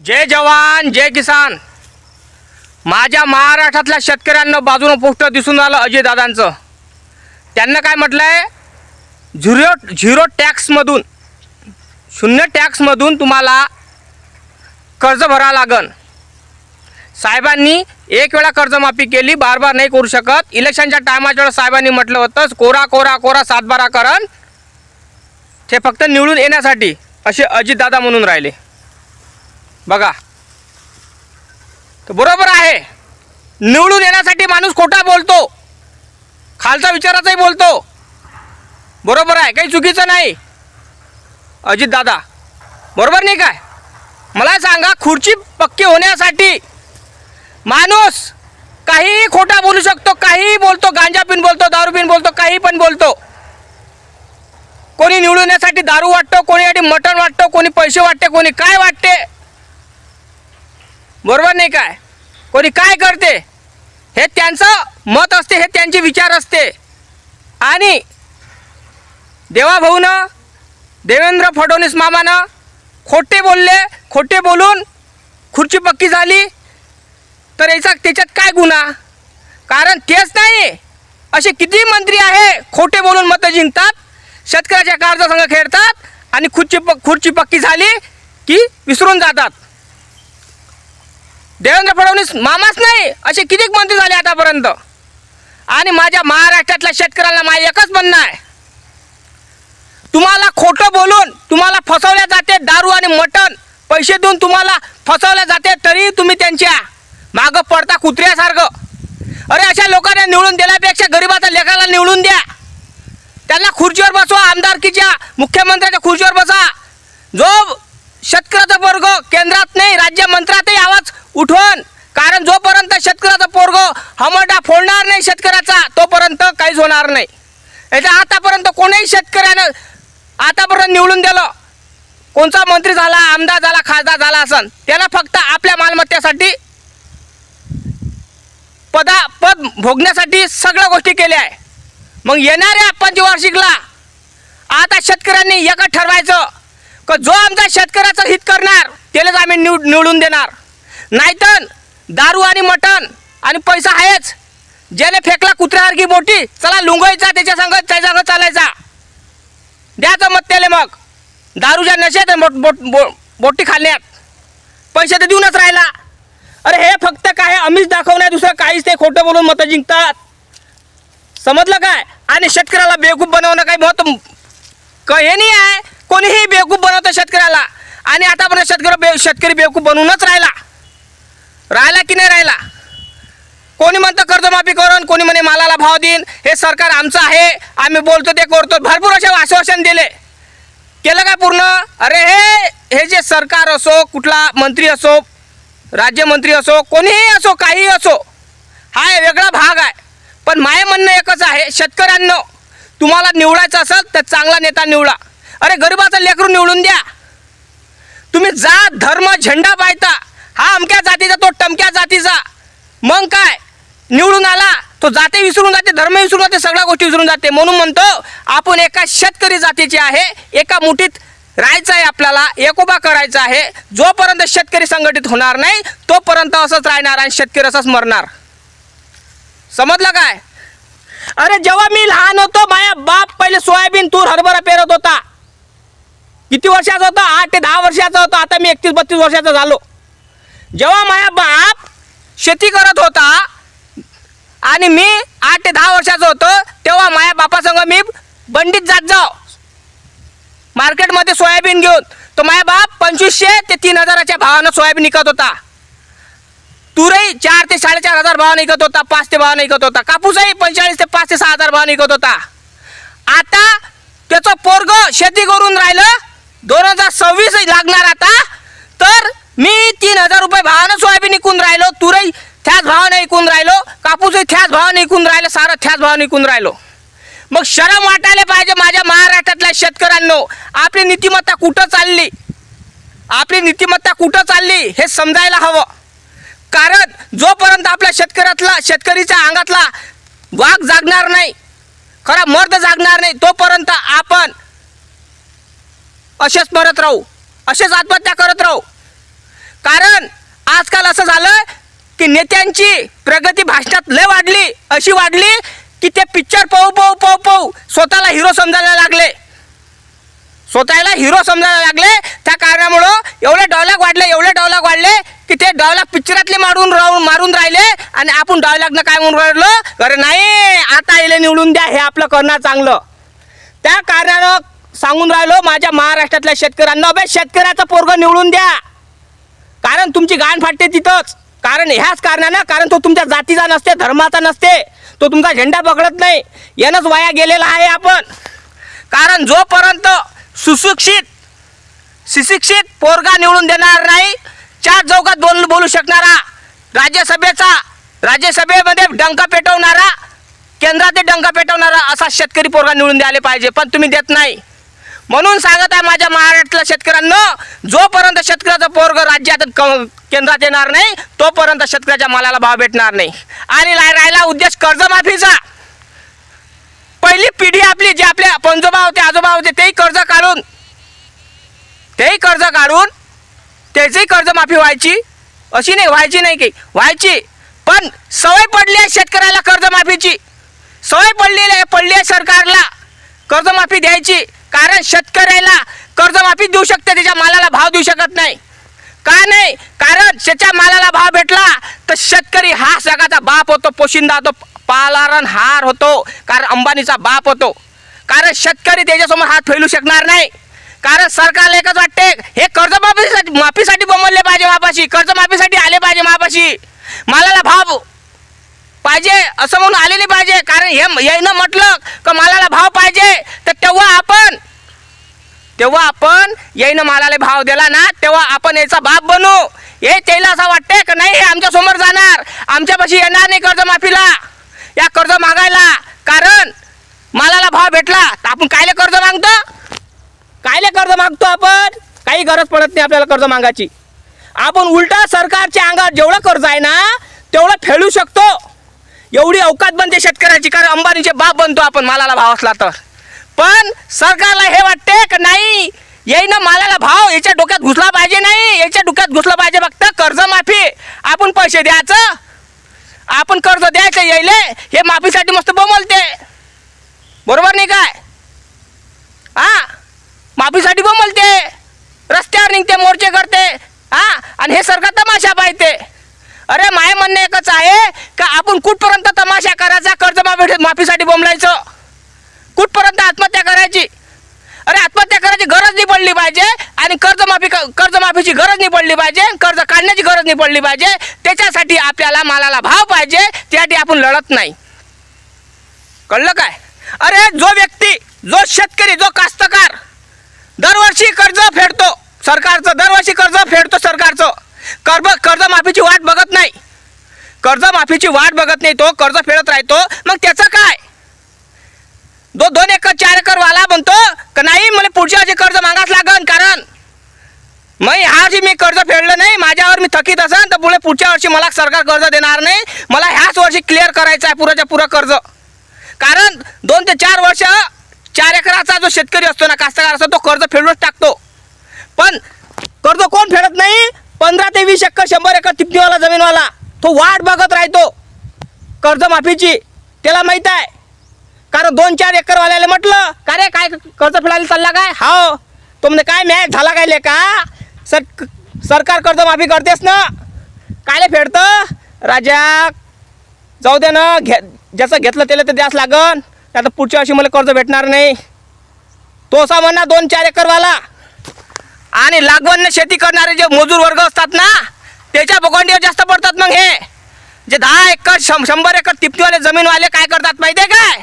जय जवान जय किसान. माझ्या महाराष्ट्रातल्या शेतकऱ्यांना बाजूनं पोस्टर दिसून आलं अजयदादांचं त्यांना काय म्हटलं आहे झिरो झिरो टॅक्समधून शून्य टॅक्समधून तुम्हाला कर्ज भरावं लागन. साहेबांनी एक वेळा कर्जमाफी केली बार बार नाही करू शकत. इलेक्शनच्या टायमाच्या वेळेस साहेबांनी म्हटलं होतं कोरा कोरा कोरा सातबारा करण. ते फक्त निवडून येण्यासाठी असे अजितदादा म्हणून राहिले. बघा. तर बरोबर आहे. निवडून येण्यासाठी माणूस खोटा बोलतो. खालचा विचाराचाही बोलतो. बरोबर आहे. काही चुकीचं नाही. अजित दादा बरोबर नाही काय? मला सांगा खुर्ची पक्की होण्यासाठी माणूस काहीही खोटा बोलू शकतो काहीही बोलतो गांजा पिन बोलतो दारू पिन बोलतो काही पण बोलतो. कोणी निवडून येण्यासाठी दारू वाटतो कोणीसाठी मटण वाटतो कोणी पैसे वाटते कोणी काय वाटते? बरोबर नाही काय? कोणी काय करते? हे त्यांचं मत असते हे त्यांचे विचार असते. आणि देवाभाऊनं देवेंद्र फडणवीस मामानं खोटे बोलले खोटे बोलून खुर्ची पक्की झाली तर याचा त्याच्यात काय गुन्हा? कारण तेच नाही. असे किती मंत्री आहे खोटे बोलून मतं जिंकतात शेतकऱ्याच्या कर्जासंग खेळतात आणि खुर्ची प खुर्ची पक्की झाली की विसरून जातात. देवेंद्र फडणवीस मामाच नाही असे कितीक मंत्री झाले आतापर्यंत? आणि माझ्या महाराष्ट्रातल्या शेतकऱ्यांना माझं एकच म्हणणं आहे. तुम्हाला खोटं बोलून तुम्हाला फसवल्या जाते दारू आणि मटण पैसे देऊन तुम्हाला फसवल्या जाते तरी तुम्ही त्यांच्या मागं पडता कुत्र्यासारखं. अरे अशा लोकांना निवडून दिल्यापेक्षा गरिबाच्या लेखाला निवडून द्या. त्यांना खुर्चीवर बसवा आमदारकीच्या मुख्यमंत्र्याच्या खुर्चीवर बसा. जो शेतकऱ्याचा वर्ग केंद्रात नाही राज्य मंत्र्यातही आवाज उठवण कारण जोपर्यंत शेतकऱ्याचा पोरग हमडा फोडणार नाही शेतकऱ्याचा तोपर्यंत काहीच होणार नाही. याच्या आतापर्यंत कोणीही शेतकऱ्यानं आतापर्यंत निवडून दिलं. कोणता मंत्री झाला आमदार झाला खासदार झाला असन त्याला फक्त आपल्या मालमत्तेसाठी पदा पद भोगण्यासाठी सगळ्या गोष्टी केल्या आहे. मग येणाऱ्या पंचवार्षिकला आता शेतकऱ्यांनी एकच ठरवायचं का जो आमचा शेतकऱ्याचं हित करणार त्यालाच आम्ही निवड निवडून देणार. नाहीतर दारू आणि मटण आणि पैसा आहेच. ज्याने फेकला कुत्र्यासारखी बोटी चला लुंगायचा त्याच्या संग त्याच्या संग चालायचा द्यायचं मत त्याला मग. दारूच्या नशेत बोट बोट बो- बोटी खाल्ल्यात. पैसे तर देऊनच राहिला. अरे हे फक्त काय अमीच दाखवणार दुसरं काहीच ते खोटं बोलून मतं जिंकतात. समजलं काय? आणि शेतकऱ्याला बेवकूफ बनवणं काही मत क- हे नाही आहे. कोणीही बेवकूफ बनवतं शेतकऱ्याला. आणि आतापर्यंत शेतकरी बे शेतकरी बेवकूफ बनवूनच राहिला. राहिला की नाही राहिला? कोणी म्हणतं कर्जमाफी करून कोणी म्हणे मालाला भाव देईन. हे सरकार आमचं आहे. आम्ही बोलतो ते करतो. भरपूर असे आश्वासन दिले. केलं काय पूर्ण? अरे हे हे जे सरकार असो कुठला मंत्री असो राज्यमंत्री असो कोणीही असो काहीही असो हा वेगळा भाग आहे. पण माय म्हणणं एकच आहे शेतकऱ्यांनो तुम्हाला निवडायचं असेल तर चांगला नेता निवडा. अरे गरिबाचं लेकरू निवडून द्या. तुम्ही जात धर्म झेंडा पाहता हा अमक्या जातीचा तो टमक्या जातीचा. मग काय? निवडून आला तो जाते विसरून जाते धर्म विसरून जाते सगळ्या गोष्टी विसरून जाते. म्हणून म्हणतो आपण एका शेतकरी जातीचे आहे एका मुठीत राहायचं आहे आपल्याला एकोबा करायचा आहे. जोपर्यंत शेतकरी संघटित होणार नाही तोपर्यंत असंच राहणार आणि शेतकरी असंच मरणार. समजलं काय? अरे जेव्हा मी लहान होतो माझ्या बाप पहिले सोयाबीन तूर हरभरा पेरत होता. किती वर्षाचा होता? आठ ते दहा वर्षाचा होता. आता मी एकतीस बत्तीस वर्षाचा झालो. जेव्हा माझा बाप शेती करत होता आणि मी आठ ते दहा वर्षाचं होतो तेव्हा माझ्या बापासंग मी बंडीत जात जाव. मार्केटमध्ये सोयाबीन घेऊन. तो माझा बाप पंचवीसशे ते तीन हजाराच्या भावानं सोयाबीन विकत होता. तुरही चार ते साडेचार हजार भावाने विकत होता पाच ते भावाने विकत होता. कापूसही पंचेचाळीस ते पाच ते सहा हजार भावाने विकत होता. आता त्याचं पोरग शेती करून राहिलं. दोन हजार सव्वीस लागणार आता. तर मी तीन हजार रुपये भावानं सोयाबीन विकून राहिलो तुरही त्याच भावाने विकून राहिलो कापूसही त्याच भावाने विकून राहिलो सारं त्याच भावाने विकून राहिलो. मग शरम वाटायला पाहिजे माझ्या महाराष्ट्रातल्या शेतकऱ्यांनो. आपली नीतिमत्ता कुठं चालली? आपली नीतिमत्ता कुठं चालली? हे समजायला हवं. कारण जोपर्यंत आपल्या शेतकऱ्यातला शेतकरीच्या अंगातला वाघ जागणार नाही खरा मर्द जागणार नाही तोपर्यंत आपण असेच मरत राहू असेच आत्महत्या करत राहू. कारण आजकाल असं झालं की नेत्यांची प्रगती भाषणात लय वाढली अशी वाढली की ते पिक्चर पाहू पाहू पाहू पाहू स्वतःला हिरो समजायला लागले. स्वतःला हिरो समजायला लागले. त्या कारणामुळं एवढे डॉलॉग वाढले एवढे डॉलॉग वाढले की ते डॉलॉग पिक्चरातले मारून राहून मारून राहिले आणि आपण डॉलॉगनं काय म्हणून राहिलो? अरे नाही आता येले निवडून द्या हे आपलं करणं चांगलं. त्या कारणानं सांगून राहिलो माझ्या महाराष्ट्रातल्या शेतकऱ्यांना बे शेतकऱ्याचं पोरग निवडून द्या. कारण तुमची गाण फाटते तिथंच. कारण ह्याच कारणानं कारण तो तुमच्या जातीचा नसते धर्माचा नसते. तो तुमचा झेंडा पकडत नाही. यानंच वाया गेलेला आहे आपण. कारण जोपर्यंत सुशिक्षित सुशिक्षित पोरगा निवडून देणार नाही चार चौकात बोल बोलू शकणारा राज्यसभेचा राज्यसभेमध्ये डंका पेटवणारा केंद्रात डंका पेटवणारा असा शेतकरी पोरगा निवडून द्यायला पाहिजे पण तुम्ही देत नाही. म्हणून सांगत आहे माझ्या महाराष्ट्रातल्या शेतकऱ्यांना जोपर्यंत शेतकऱ्याचं पोरग राज्यात क- केंद्रात येणार नाही तोपर्यंत शेतकऱ्याच्या मालाला भाव भेटणार नाही. आणि राहिला उद्देश कर्जमाफीचा. पहिली पिढी आपली जे आपले पंजोबा होते आजोबा होते तेही कर्ज काढून तेही कर्ज काढून त्याचीही कर्जमाफी व्हायची. अशी नाही व्हायची नाही काही व्हायची. पण सवय पडली आहे शेतकऱ्याला कर्जमाफीची. सवय पडलेली आहे पडली आहे सरकारला. कर्जमाफी द्यायची. कारण शेतकऱ्याला कर्जमाफी देऊ शकते त्याच्या मालाला भाव देऊ शकत नाही. का नाही? कारण त्याच्या मालाला भाव भेटला तर शेतकरी हा सगळ्याचा बाप होतो पोशिंदा होतो पालारण हार होतो कारण अंबानीचा बाप होतो. कारण शेतकरी त्याच्यासमोर हात फैलू शकणार नाही. कारण सरकारला एकच वाटते हे कर्जमाफीसाठी माफीसाठी बोंबलले पाहिजे मापाशी कर्जमाफीसाठी आले पाहिजे मापाशी. मालाला भाव पाहिजे असं म्हणून आलेले पाहिजे. कारण हे यानं म्हटलं का मालाला भाव पाहिजे तर तेव्हा आपण तेव्हा आपण येईन मालाला भाव दिला ना तेव्हा आपण याचा बाप बनू. हे त्याला असं वाटते का नाही हे आमच्यासमोर जाणार? आमच्यापाशी येणार नाही कर्जमाफीला या कर्ज मागायला. कारण मालाला भाव भेटला तर आपण कायले कर्ज मागतो? कायले कर्ज मागतो आपण? काही गरज पडत नाही आपल्याला कर्ज मागायची. आपण उलटा सरकारच्या अंगात जेवढं कर्ज आहे ना तेवढं फेडू शकतो. एवढी अवकात बनते शेतकऱ्याची कारण अंबानीचे बाप बनतो आपण मालाला भाव असला तर. पण सरकारला हे वाटते का नाही येईनं मालाला भाव याच्या डोक्यात घुसला पाहिजे नाही याच्या डोक्यात घुसला पाहिजे फक्त कर्जमाफी. आपण पैसे द्यायचं आपण कर्ज द्यायचं यायले हे माफीसाठी मस्त बोमलते बरोबर नाही काय? हा माफीसाठी बोमलते रस्त्यावर निघते मोर्चे करते. हा आणि हे सरकार तमाशा पाहिजे अरे माय म्हणणं एकच आहे का आपण कुठपर्यंत तमाशा करायचा कर्ज माफीसाठी बोंबलायचं? कुठपर्यंत आत्महत्या करायची? अरे आत्महत्या करायची गरज नाही पडली पाहिजे आणि कर्जमाफी कर्जमाफीची गरज नाही पडली पाहिजे कर्ज काढण्याची गरज नाही पडली पाहिजे. त्याच्यासाठी आपल्याला मालाला भाव पाहिजे त्यासाठी आपण लढत नाही. कळलं काय? अरे जो व्यक्ती जो शेतकरी जो कास्तकार दरवर्षी कर्ज फेडतो सरकारचं दरवर्षी कर्ज फेडतो सरकारचं. कर्ज कर्जमाफीची वाट बघत नाही. कर्जमाफीची वाट बघत नाही तो कर्ज फेडत राहतो. मग त्याचं काय? दो दोन एकर चार एकर वाला म्हणतो का नाही मला पुढच्या वर्षी कर्ज मागाच लागन कारण मग ह्या वर्षी मी कर्ज फेडलं नाही माझ्यावर मी थकीत असेल तर पुढे पुढच्या वर्षी मला सरकार कर्ज देणार नाही. मला ह्याच वर्षी क्लिअर करायचं आहे पुराच्या पुरं कर्ज. कारण दोन ते चार वर्ष चार एकराचा जो शेतकरी असतो ना कास्तकार असतो तो कर्ज फेडूनच टाकतो. पण कर्ज कोण फेडत नाही? पंधरा ते वीस एकर शंभर एकर तिपणीवाला जमीनवाला तो वाट बघत राहतो. कर्जमाफीची त्याला माहीत आहे. कारण दोन चार एकरवाल्याला म्हटलं का रे काय कर्ज फेडायला चालला काय? हो. तो म्हणजे काय मॅच झाला काय ले का सर सरकार कर्जमाफी करतेस ना? कायले फेडतं? राजा जाऊ दे ना घे ज्याचं घेतलं त्याला तर द्यास लागन. आता पुढच्या वर्षी मला कर्ज भेटणार नाही. तो असा म्हणा दोन चार एकरवाला आणि लागवडने शेती करणारे जे मजूर वर्ग असतात ना त्याच्या भोगंडीवर जास्त पडतात मग हे. जे दहा एकर शं शंभर एकर तिपटीवाले जमीनवाले काय करतात माहिती आहे काय?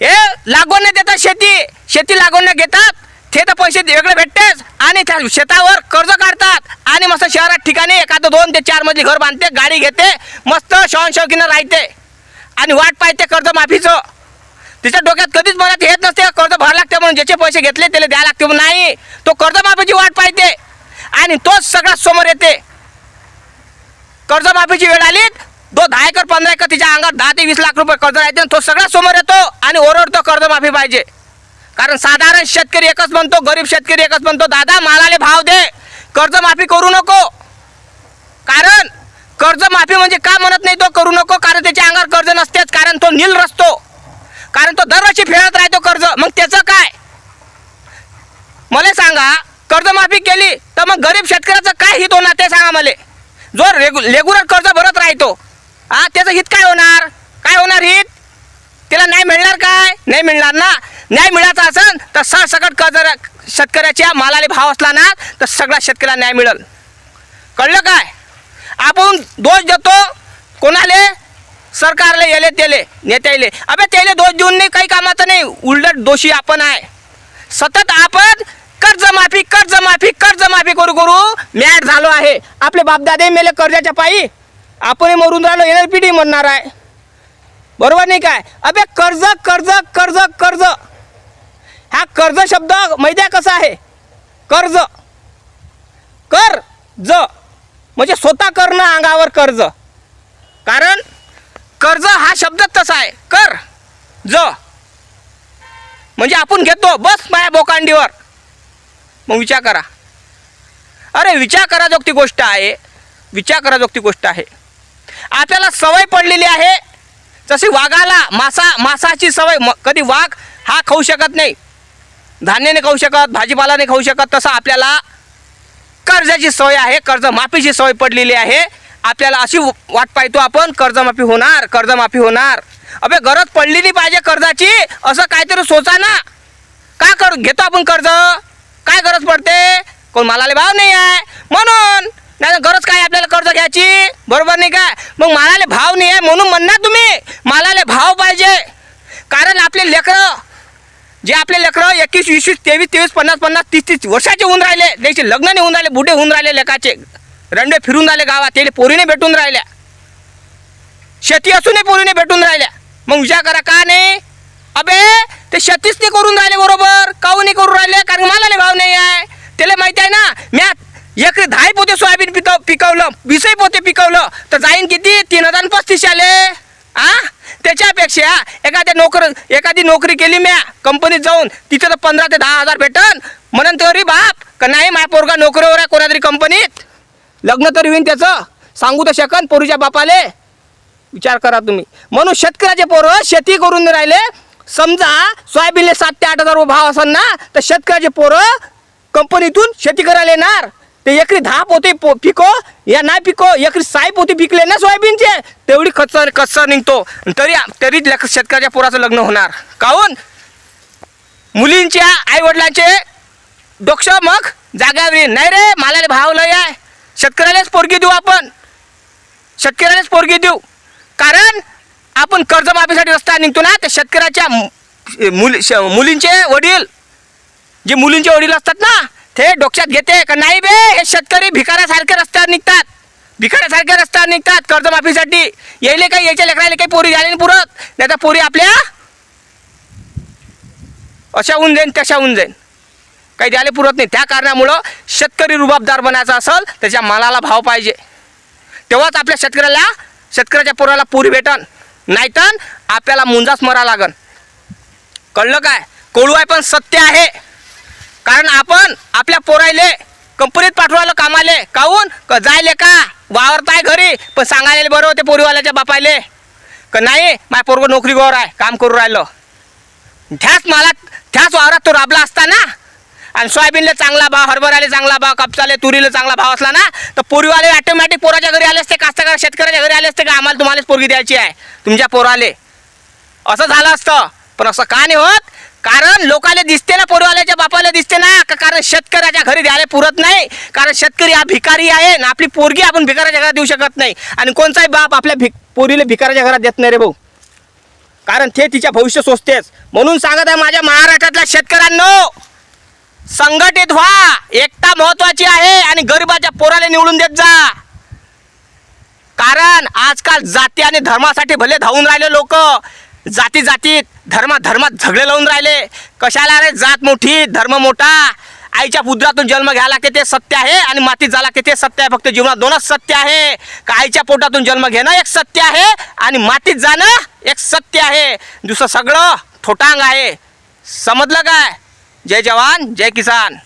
हे लागवडने देतात शेती शेती लागवडने घेतात ते तर पैसे वेगळे भेटतेच आणि त्या शेतावर कर्ज काढतात आणि मस्त शहरात ठिकाणी एखादं दोन ते चार मजली घर बांधते गाडी घेते मस्त शौन शौकीनं राहते. आणि वाट पाहते कर्जमाफीचं. तिच्या डोक्यात कधीच मनात येत नसते कर्ज भर लागते म्हणून ज्याचे पैसे घेतले त्याला द्या लागते म्हणून नाही. तो कर्जमाफीची वाट पाहिजे आणि तोच सगळ्यात समोर येते. कर्जमाफीची वेळ आली तो दहा एकर पंधरा एकर तिच्या अंगात दहा ते वीस लाख रुपये कर्ज राहते तो सगळ्यात समोर येतो आणि ओरडतो कर्जमाफी पाहिजे. कारण साधारण शेतकरी एकच म्हणतो गरीब शेतकरी एकच म्हणतो दादा मालाले भाव दे कर्जमाफी करू नको. कारण कर्जमाफी म्हणजे का म्हणत नाही तो करू नको कारण त्याच्या अंगावर कर्ज नसतेच कारण तो नील रस्तो. कारण तो दरवर्षी फेडत राहतो कर्ज. मग त्याचं काय? मला सांगा कर्जमाफी केली तर मग गरीब शेतकऱ्याचं काय हित होणार ते सांगा मला. जो रेगु रेग्युलर कर्ज भरत राहतो हा त्याचं हित काय होणार? काय होणार हित? त्याला न्याय मिळणार काय? नाही मिळणार ना? न्याय मिळायचा असेल तर सरसकट कर्ज शेतकऱ्याच्या मालाला भाव असला ना तर सगळ्या शेतकऱ्याला न्याय मिळेल. कळलं काय? आपण दोष देतो कोणाले? सरकारला येले त्याले नेत्याले. अबे त्याले दोष देऊन नाही काही कामाचं नाही. उलट दोषी आपण आहे. सतत आपण कर्जमाफी कर्जमाफी कर्जमाफी करू करू मॅट झालो आहे. आपले बापदादे मेले कर्जाच्या पायी. आपण मरून राहिलो एन एल पी डी म्हणणार आहे. बरोबर नाही काय? अबे कर्ज कर्ज कर्ज कर्ज. हा कर्ज शब्द माहिती आहे कसा आहे? कर्ज. कर ज म्हणजे स्वतः करणं अंगावर कर्ज. कारण कर्ज हा शब्दच तसा आहे. कर. ज. म्हणजे आपण घेतो बस माझ्या बोकांडीवर. मग विचार करा. अरे विचार करा जोगती गोष्ट आहे. विचार करा जोगती गोष्ट आहे. आपल्याला सवय पडलेली आहे. जशी वाघाला मासा मासाची सवय म कधी वाघ हा खाऊ शकत नाही धान्य नाही खाऊ शकत भाजीपाला नाही खाऊ शकत तसं आपल्याला कर्जाची सवय आहे कर्जमाफीची सवय पडलेली आहे. आपल्याला अशी वाट पाहतो आपण कर्जमाफी होणार कर्जमाफी होणार. अबे गरज पडली नाही पाहिजे कर्जाची असं काहीतरी सोचा ना. का कर घेतो आपण कर्ज? काय गरज पडते? कोण मालाले भाव नाही आहे? म्हणून. नाही तर गरज काय आपल्याला कर्ज घ्यायची? बरोबर नाही काय मग मालाले भाव नाही आहे म्हणून म्हणणार तुम्ही. मालाले भाव पाहिजे. कारण आपले लेकरं जे आपले लेकरं एकवीस वीस वीस तेवीस तेवीस पन्नास पन्नास तीस तीस वर्षाचे होऊन राहिले. त्याचे लग्न नाही होऊन राहिले बुढे होऊन राहिले लेकाचे. रंडे फिरून राहिले गावात. त्याला पोरीने भेटून राहिल्या. शेती असूनही पोरीने भेटून राहिल्या. मग विचार करा का नाही? अबे ते शेतीच नाही करून राहिले बरोबर. काऊ नाही करून राहिले? कारण मला भाव नाही आहे. त्याला माहिती आहे ना म्या एक दहा पोते सोयाबीन पिकव पिकवलं वीसही पोते पिकवलं तर जाईन किती? तीन हजार पस्तीस आले. आ? त्याच्यापेक्षा एखाद्या नोकर एखादी नोकरी केली म्या कंपनीत जाऊन तिथे तर पंधरा ते दहा हजार भेटन. म्हणून तरी बाप का नाही माझ्या पोरगा नोकरीवर आहे कोणातरी कंपनीत? लग्न तरी होईन त्याचं. सांगू तर शकन पोरीच्या बापाले. विचार करा तुम्ही. म्हणून शेतकऱ्याचे पोरं शेती करून राहिले. समजा सोयाबीनले सात ते आठ हजार रुपये भाव असेल ना तर शेतकऱ्याचे पोरं कंपनीतून शेती करायला येणार. ते एकरी दहा पोते पो पिको या नाही पिको एकरी साई पोते पिकले ना सोयाबीनचे. तेवढी कच्चा कच्चा निघतो. तरी तरी शेतकऱ्याच्या पोराचं लग्न होणार. काहून? मुलींच्या आईवडिलांचे डोक्ष मग जागावरी नाही रे मालाला भाव लय आहे. शेतकऱ्यालाच पोरगी देऊ आपण. शेतकऱ्यालाच पोरगी देऊ. कारण आपण कर्जमाफीसाठी रस्ता निघतो ना त्या शेतकऱ्याच्या मुली श- मुलींचे वडील जे मुलींचे वडील असतात ना ते डोक्यात घेते का नाही बे हे शेतकरी भिकाऱ्यासारखे रस्त्यावर निघतात. भिकाऱ्यासारखे रस्त्यावर निघतात कर्जमाफीसाठी. यायले काही यायच्या लेकरायला काही पोरी झाले नाही पुरत. नाही तर पोरी आपल्या अशा होऊन जाईन तशा होऊन जाईन. काही द्यायला पुरत नाही. त्या कारणामुळं शेतकरी रुबाबदार बनायचा असेल त्याच्या मालाला भाव पाहिजे. तेव्हाच आपल्या शेतकऱ्याला शेतकऱ्याच्या पोराला पुरी भेटन. नाहीतर आपल्याला मुंजाच मरा लागन. कळलं काय? कोळू आहे पण सत्य आहे. कारण आपण आपल्या पोरायले कंपनीत पाठवायला कामाले. काहून? क जायले का? वावरताय घरी पण सांगायला बरं होते पोरीवाल्याच्या बापायले. का नाही माझ्या पोरगं नोकरीवर आहे काम करू राहिलं. त्याच मला त्याच वावरात तो राबला असता ना? आणि सोयाबीनला चांगला भाव हरभऱ्याला चांगला भाव कापसाले तुरीला चांगला भाव असला ना तर पोरीवाले ऑटोमॅटिक पोराच्या घरी आले असते कास्तकार शेतकऱ्याच्या घरी आले असते का आम्हाला तुम्हालाच पोरगी द्यायची आहे? तुमच्या पोराले. असं झालं असतं. पण असं का नाही होत? कारण लोकाला दिसते ना पोरवाल्याच्या बापाला दिसते ना का कारण शेतकऱ्याच्या घरी द्यायला पुरत नाही. कारण शेतकरी हा भिकारी आहे ना आपली पोरगी आपण भिकाराच्या घरात देऊ शकत नाही. आणि कोणताही बाप आपल्या भिक पोरीला भिकाराच्या घरात देत नाही रे भाऊ. कारण ते तिच्या भविष्य सोचतेच म्हणून सांगत आहे माझ्या महाराष्ट्रातल्या शेतकऱ्यांनो संघटित व्हा. एकता महत्वाची आहे आणि गरिबाच्या पोराला निवडून देत जा. कारण आजकाल जाती आणि धर्मासाठी भले धावून राहिले लोक जाती जातीत धर्मा धर्मात झगडे लावून राहिले. कशाला रे? जात मोठी धर्म मोठा. आईच्या पुत्रातून जन्म घ्यायला लागते ते सत्य आहे आणि मातीत जायला लागते ते सत्य आहे. फक्त जीवनात दोनच सत्य आहे. का आईच्या पोटातून जन्म घेणं एक सत्य आहे आणि मातीत जाणं एक सत्य आहे. दुसरं सगळं ठोटांग आहे. समजलं काय? जय जवान जय किसान.